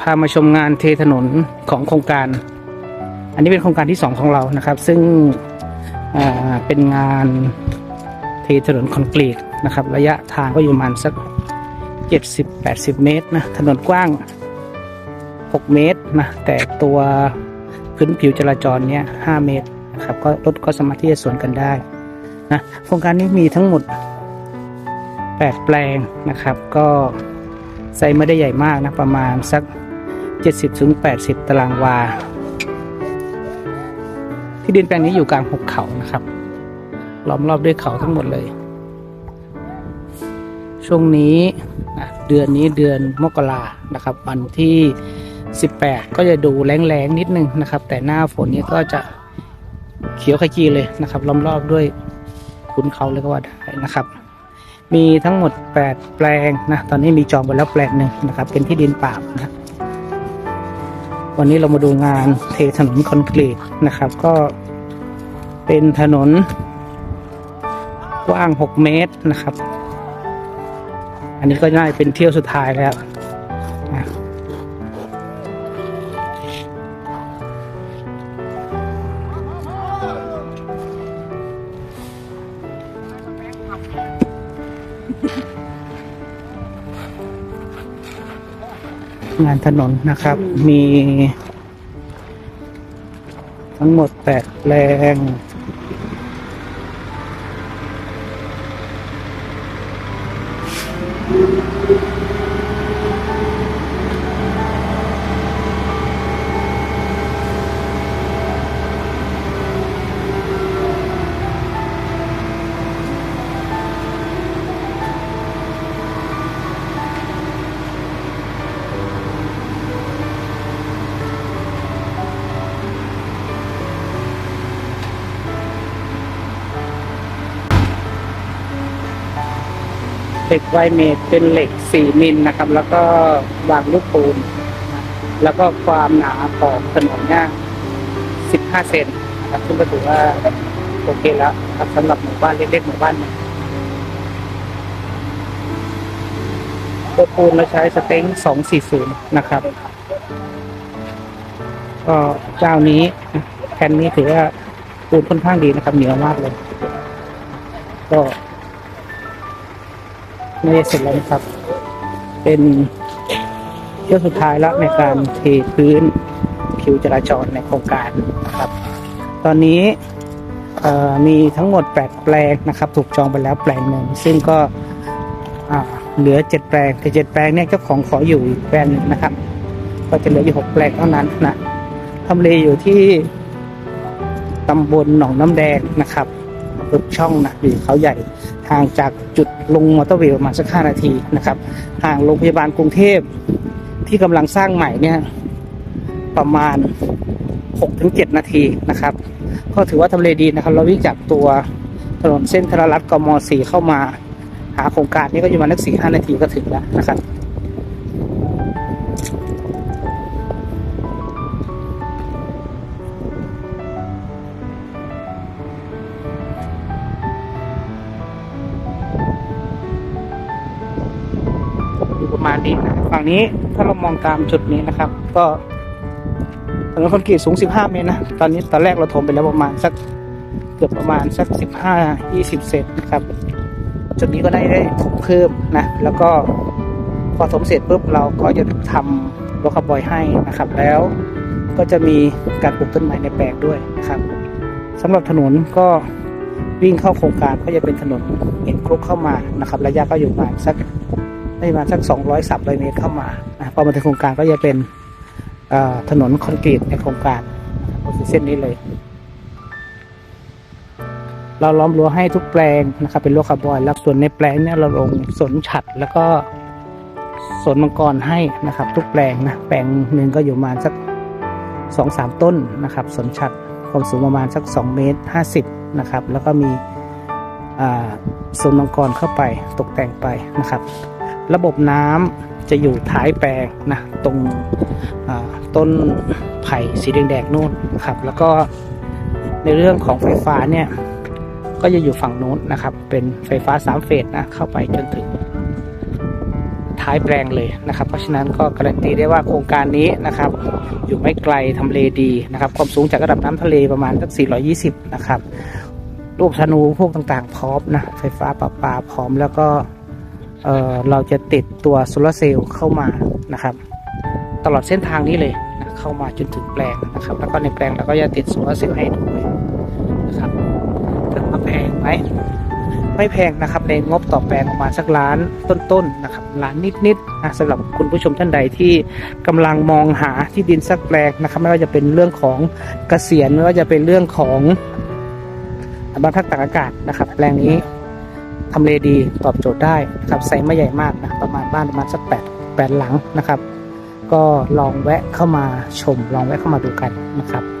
พามาชมงานเทถนนของโครงการ อันนี้เป็นโครงการที่สองของเรานะครับ ซึ่งอ่าเป็นงานเทถนนคอนกรีตนะครับ ระยะทางก็อยู่ประมาณสัก 70-80 เมตรนะถนนกว้าง 6 เมตรนะแต่ตัวพื้นผิวจราจรเนี่ย 5 เมตรนะครับก็รถก็สามารถที่จะสวนกันได้นะโครงการนี้มีทั้งหมด 8 แปลงนะครับ ก็ไซส์ไม่ได้ใหญ่มากนะ ประมาณสัก 70-80 ตารางวา ที่ดินแปลงนี้อยู่กลางหุบเขานะครับ ล้อมรอบด้วยเขาทั้งหมดเลย ช่วงนี้เดือนนี้เดือนมกรานะครับ วันที่ 18 ก็จะดูแรงๆนิดนึงนะครับ แต่หน้าฝนนี้ก็จะเขียวขจีเลยนะครับ ล้อมรอบด้วยขุนเขาเลยก็ว่าได้นะครับมีทั้งหมด 8 แปลงนะ ตอนนี้มีจองไปแล้วแปลงหนึ่งนะครับ เป็นที่ดินเปล่านะ วันนี้เรามาดูงานเทถนนคอนกรีตนะครับ ก็เป็นถนนกว้าง 6 เมตรนะครับ อันนี้ก็น่าจะเป็นเที่ยวสุดท้ายแล้ว งานถนนนะครับ มี ทั้งหมด8แปลง เหล็กไวเมตรเป็นเหล็ก 4 มิลนะครับ แล้วก็วางลูกปูน แล้วก็ความหนาของถนนเนี่ย15 เซนนะครับซึ่งก็ถือว่าโอเคแล้วครับสำหรับหมู่บ้านเล็กๆหมู่บ้านหนึงตัวปูนเราใช้สเต็ง240 นะครับ ก็เจ้านี้แผ่นนี้ถือว่าปูนค่อนข้างดีนะครับเหนียวมากเลย ก็ ไม่เสร็จแล้วนะครับ เป็นเที่ยวสุดท้ายแล้วในการเทพื้นผิวจราจรในโครงการนะครับ ตอนนี้มีทั้งหมด 8 แปลงนะครับ ถูกจองไปแล้วแปลงหนึ่งซึ่งก็เหลือ 7 แปลงแต่7แปลงเนี่ยเจ้าของขออยู่อีกแปลงหนึ่งนะครับ ก็จะเหลืออยู่ 6 แปลงเท่านั้นนะทำเลอยู่ที่ตำบลหนองน้ำแดงนะครับตึกช่องนะอยู่เขาใหญ่ ห่างจากจุดลงมอเตอร์เวย์ประมาณสักห้านาทีนะครับ ห่างโรงพยาบาลกรุงเทพที่กำลังสร้างใหม่เนี่ยประมาณ 6-7ถึงนาทีนะครับ ก็ถือว่าทำเลดีนะครับ เราวิ่งจากตัวถนนเส้นธนรัตน์กม 4 เข้ามา หาโครงการนี้ก็อยู่ประมาณสักสี่ห้านาทีก็ถึงแล้วนะครับ อยู่ประมาณนี้นะครับฝั่งนี้ถ้าเรามองตามจุดนี้นะครับ ก็ถนนคอนกรีตสูง 15 เมตรนะตอนนี้ตอนแรกเราถมไปแล้วประมาณสักเกือบประมาณสัก 15 20 เซนนะครับ จุดนี้ก็ได้ได้ถมเพิ่มนะ แล้วก็พอถมเสร็จปุ๊บเราก็จะทำโลคาร์บอยให้นะครับ แล้วก็จะมีการปลูกต้นไม้ในแปลงด้วยนะครับสำหรับถนนก็วิ่งเข้าโครงการก็จะเป็นถนนเอ็นคลุกเข้ามานะครับ ระยะก็อยู่ประมาณสัก ได้มาสัก 200 300 เมตรเข้ามานะพอมาถึงโครงการก็จะเป็นถนนคอนกรีตในโครงการก็คือเส้นนี้เลย เราล้อมรั้วให้ทุกแปลงนะครับเป็นรั้วคาร์บอยแล้วส่วนในแปลงเนี่ยเราลงสนฉัดแล้วก็สนมังกรให้นะครับ ทุกแปลงนะแปลงหนึ่งก็อยู่ประมาณสักสองสามต้นนะครับ สนฉัดความสูงประมาณสัก2เมตร50นะครับ แล้วก็มีอ่าสวนมังกรเข้าไปตกแต่งไปนะครับ ระบบน้ำจะอยู่ท้ายแปลงนะตรงต้นไผ่สีแดงๆนู่นครับ แล้วก็ในเรื่องของไฟฟ้าเนี่ยก็จะอยู่ฝั่งโน้นนะครับ เป็นไฟฟ้าสามเฟสนะเข้าไปจนถึงท้ายแปลงเลยนะครับ เพราะฉะนั้นก็การันตีได้ว่าโครงการนี้นะครับ อยู่ไม่ไกลทำเลดีนะครับ ความสูงจากระดับน้ำทะเลประมาณสัก 420 นะครับ ลูกธนูพวกต่างๆ พร้อมนะไฟฟ้าประปาพร้อมแล้วก็ เเราจะติดตัวโซลาร์เซลล์เข้ามานะครับ ตลอดเส้นทางนี้เลยนะเข้ามาจนถึงแปลงนะครับ แล้วก็ในแปลงเราก็จะติดโซลาร์เซลล์ให้ด้วยนะครับถึงมาแพงไหมไม่แพงนะครับในงบต่อแปลงประมาณสักล้านต้นๆนะครับล้านนิดๆนะสำหรับคุณผู้ชมท่านใดที่กำลังมองหาที่ดินสักแปลงนะครับ ไม่ว่าจะเป็นเรื่องของเกษียณไม่ว่าจะเป็นเรื่องของบ้านพักตากอากาศนะครับ แปลงนี้ ทำเลดีตอบโจทย์ได้นะครับไซส์ไม่ใหญ่มากนะประมาณบ้านประมาณสักแปดแปดหลังนะครับ ก็ลองแวะเข้ามาชม ลองแวะเข้ามาดูกันนะครับ